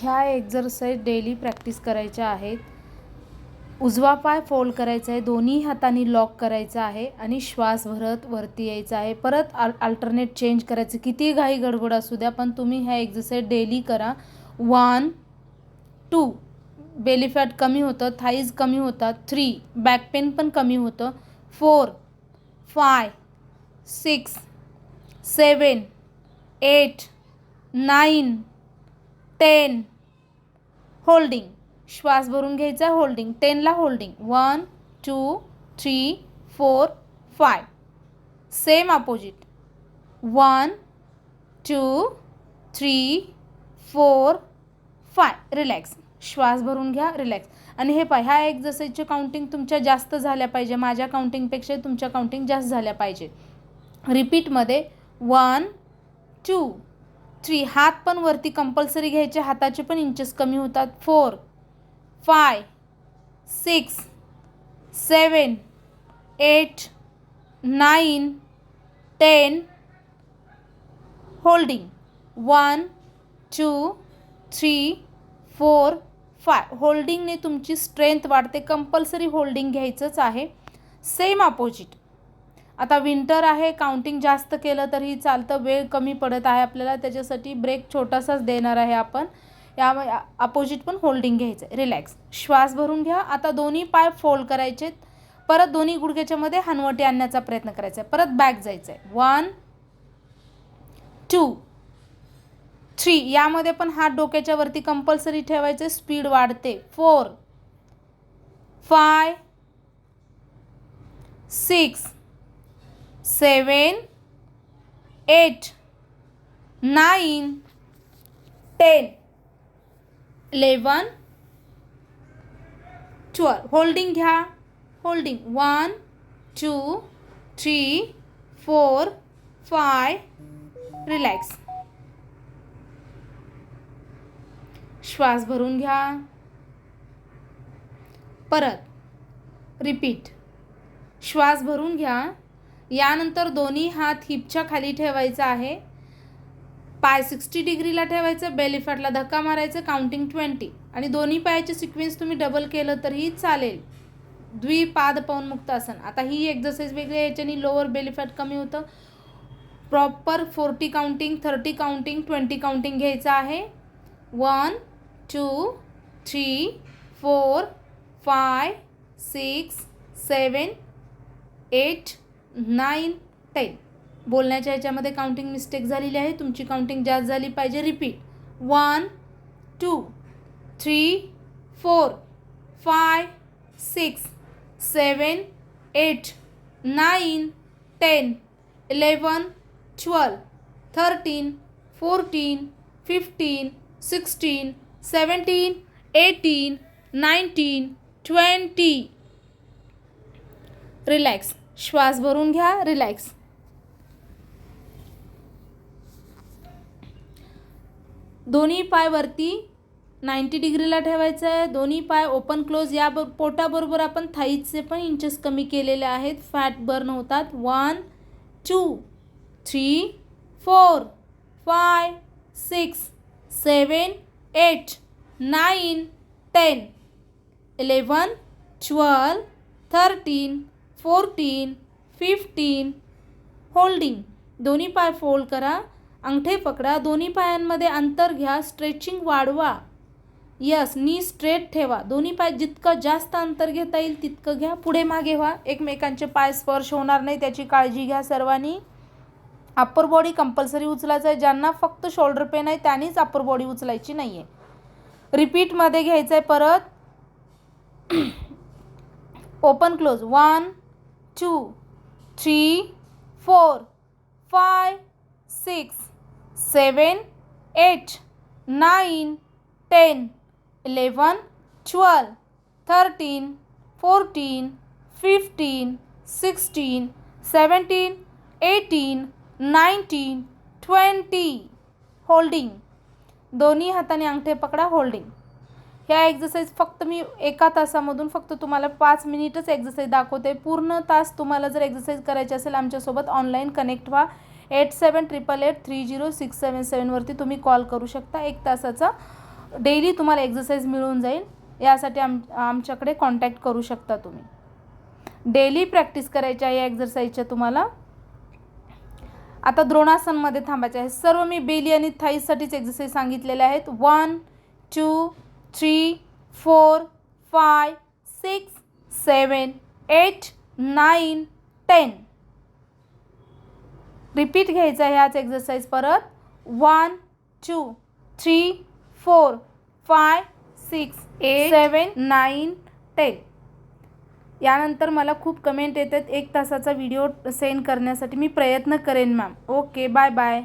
ह्या exercise daily practice करायच्या आहेत. उजवा पाय फोल्ड करायचा आहे. दोन्ही हाताने लॉक करायचा आहे आणि श्वास भरत वरती यायचा आहे. परत आल अल्टरनेट चेंज करायचं. किती घाई गडबड असू द्या पण तुम्ही ह्या एक्झरसाईज डेली करा. वन टू बेली फॅट कमी होतं. थाईज कमी होतात. थ्री बॅक पेन पण कमी होतं. Four five six seven eight nine ten. Holding. श्वास भरून घ्यायचा holding. टेनला holding. One two three four five. Same opposite. One two three four five. Relax. श्वास भरून घ्या रिलॅक्स. आणि हे पाय ह्या एक्झरसाईजचे काउंटिंग तुमच्या जास्त झाल्या पाहिजे. माझ्या काउंटिंगपेक्षा तुमच्या काउंटिंग जास्त झाल्या पाहिजे. रिपीटमध्ये वन टू थ्री हात पण वरती कंपल्सरी घ्यायचे हाताचे पण इंचेस कमी होतात. Four five six seven eight nine ten holding one two three four five होल्डिंगने तुमची स्ट्रेंथ वाढते. कंपल्सरी होल्डिंग घ्यायचंच आहे. सेम अपोजिट आता विंटर आहे काउंटिंग जास्त केलं तरी चालतं वेळ कमी पडत आहे आपल्याला त्याच्यासाठी ब्रेक छोटासाच देणार आहे आपण. या अपोजिट पण होल्डिंग घ्यायचं आहे. रिलॅक्स श्वास भरून घ्या. आता दोन्ही पाय फोल्ड करायचे परत दोन्ही गुडघ्याच्यामध्ये हनवटी आणण्याचा प्रयत्न करायचा आहे. परत बॅक जायचं आहे. वन टू थ्री यामध्ये पण हात डोक्याच्या वरती कंपल्सरी ठेवायचे स्पीड वाढते. Four five six seven eight nine ten eleven twelve. Holding घ्या. Holding. One two three four five. Relax. श्वास भरून घ्या. परत. रिपीट. श्वास भरून घ्या. यानंतर दोन्ही हात हिपच्या खाली ठेवायचा आहे. पाय सिक्स्टी डिग्रीला ठेवायचं बेलिफॅटला धक्का मारायचं काउंटिंग ट्वेंटी. आणि दोन्ही पायाचे सिक्वेन्स तुम्ही डबल केलं तरीही चालेल. द्विपाद पवनमुक्त आसन. आता ही एक्झरसाईज वेगळी याच्याने लोअर बेलिफॅट कमी होतं. Proper forty counting thirty counting twenty counting घ्यायचं आहे. One two three four five six seven eight nine ten. बोलण्याच्या ह्याच्यामध्ये काउंटिंग मिस्टेक झालेली आहे. तुमची काउंटिंग जास्त झाली पाहिजे. Repeat one two three four five six seven eight nine ten eleven twelve thirteen fourteen fifteen sixteen seventeen eighteen nineteen twenty relax श्वास भरून घ्या रिलॅक्स दोन्ही पाय वरती नाईंटी डिग्रीला ठेवायचं आहे. दोन्ही पाय ओपन क्लोज या ब पोटाबरोबर आपण थाईचे पण इंचेस कमी केलेले आहेत. फॅट बर्न होतात. One two three four five six seven eight nine ten eleven twelve thirteen fourteen fifteen holding. दोन्ही पाय फोल्ड करा. अंगठे पकडा. दोन्ही पायांमध्ये अंतर घ्या. स्ट्रेचिंग वाढवा. यस नी स्ट्रेट ठेवा. दोन्ही पाय जितकं जास्त अंतर घेता येईल तितकं घ्या. पुढे मागे व्हा. एकमेकांचे पाय स्पर्श होणार नाही. त्याची काळजी घ्या सर्वांनी. अप्पर बॉडी कंपल्सरी उचलायचं आहे ज्यांना फक्त शोल्डर पेन आहे त्यांनीच अप्पर बॉडी उचलायची नाही आहे रिपीटमध्ये घ्यायचं आहे परत. Open close one two three four five six seven eight nine ten eleven twelve thirteen fourteen fifteen sixteen seventeen eighteen nineteen twenty. Holding. दोन्ही हाताने अंगठे पकडा. होल्डिंग. ह्या एक्झरसाईज फक्त मी एका तासामधून फक्त तुम्हाला पाच मिनिटच एक्झरसाईज दाखवते. पूर्ण तास तुम्हाला जर एक्झरसाईज करायची असेल आमच्यासोबत ऑनलाईन कनेक्ट व्हा. Eight seven triple eight three zero six seven सेवनवरती तुम्ही कॉल करू शकता. एक तासाचा डेली तुम्हाला एक्झरसाईज मिळून जाईल. यासाठी आम आमच्याकडे कॉन्टॅक्ट करू शकता तुम्ही. डेली प्रॅक्टिस करायची आहे या एक्झरसाईजच्या तुम्हाला. आता द्रोणासनमध्ये थांबायचे आहे. सर्व मी बेली आणि थाईजसाठीच एक्झरसाईज सांगितलेले आहेत. One two three four five six seven eight nine ten repeat घ्यायचं आहे ह्याच एक्झरसाईज परत. One two three four five six eight seven nine ten यानंतर मला खूप कमेंट येतात. एक तासाचा व्हिडिओ सेंड करण्यासाठी मी प्रयत्न करेन मॅम ओके बाय बाय